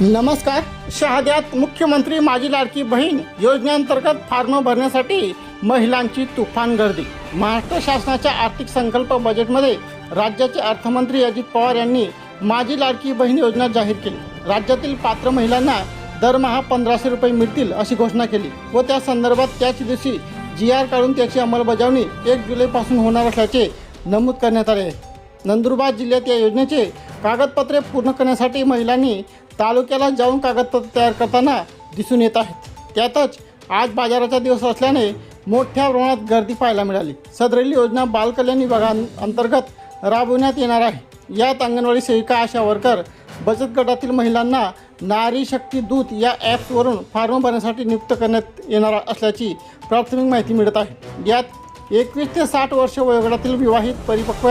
नमस्कार. शहाद्यात मुख्यमंत्री माझी लाडकी बहीण योजनेअंतर्गत फॉर्म भरण्यासाठी महिलांची तुफान गर्दी. महाराष्ट्र शासनाच्या आर्थिक संकल्प बजेटमध्ये राज्याचे अर्थमंत्री अजित पवार यांनी माझी लाडकी बहीण योजना जाहीर केली. राज्यातील पात्र महिलांना दरमहा पंधराशे रुपये मिळतील अशी घोषणा केली व त्या संदर्भात त्याच दिवशी जी आर काढून त्याची अंमलबजावणी एक जुलैपासून होणार असल्याचे नमूद करण्यात आले. नंदुरबार जिल्ह्यात या योजनेचे कागदपत्रे पूर्ण करण्यासाठी महिलांनी तालुक्याला जाऊन कागदपत्र तयार करताना दिसून येत आहेत. त्यातच आज बाजाराचा दिवस असल्याने मोठ्या प्रमाणात गर्दी पाहायला मिळाली. सदरेली योजना बालकल्याण विभागांतर्गत राबवण्यात येणार आहे. यात अंगणवाडी सेविका आशा वर्कर बचत गटातील महिलांना नारी शक्ती दूत या ॲप्सवरून फॉर्म भरण्यासाठी नियुक्त करण्यात येणार असल्याची प्राथमिक माहिती मिळत आहे. यात एकवीस ते साठ वर्ष वयोगटातील विवाहित परिपक्व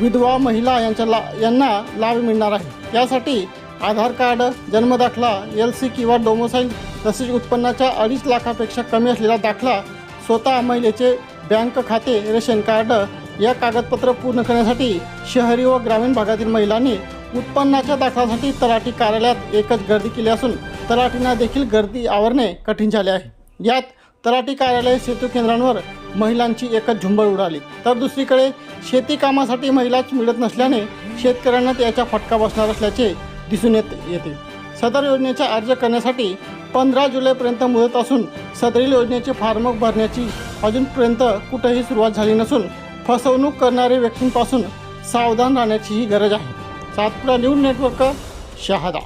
विधवा महिला यांच्या ला यांना लाभ मिळणार आहे. यासाठी आधार कार्ड जन्मदाखला एल सी किंवा डोमोसाईल तसेच उत्पन्नाच्या अडीच लाखापेक्षा कमी असलेला दाखला स्वतः महिलेचे बँक खाते रेशन कार्ड या कागदपत्र पूर्ण करण्यासाठी शहरी व ग्रामीण भागातील महिलांनी उत्पन्नाच्या दाखल्यासाठी तलाठी कार्यालयात एकच गर्दी केली असून तलाठींना देखील गर्दी आवरणे कठीण झाले आहे. यात तलाठी कार्यालय सेतू केंद्रांवर महिलांची एकच झुंबड उडाली. तर दुसरीकडे शेती कामासाठी महिलाच मिळत नसल्याने शेतकऱ्यांना त्याचा फटका बसणार असल्याचे दिसून येत येते. सदर योजनेचा अर्ज करण्यासाठी पंधरा जुलैपर्यंत मुदत असून सदरील योजनेचे फॉर्म भरण्याची अजूनपर्यंत कुठेही सुरुवात झाली नसून फसवणूक करणाऱ्या व्यक्तींपासून सावधान राहण्याचीही गरज आहे. Satpuda news network Shahada.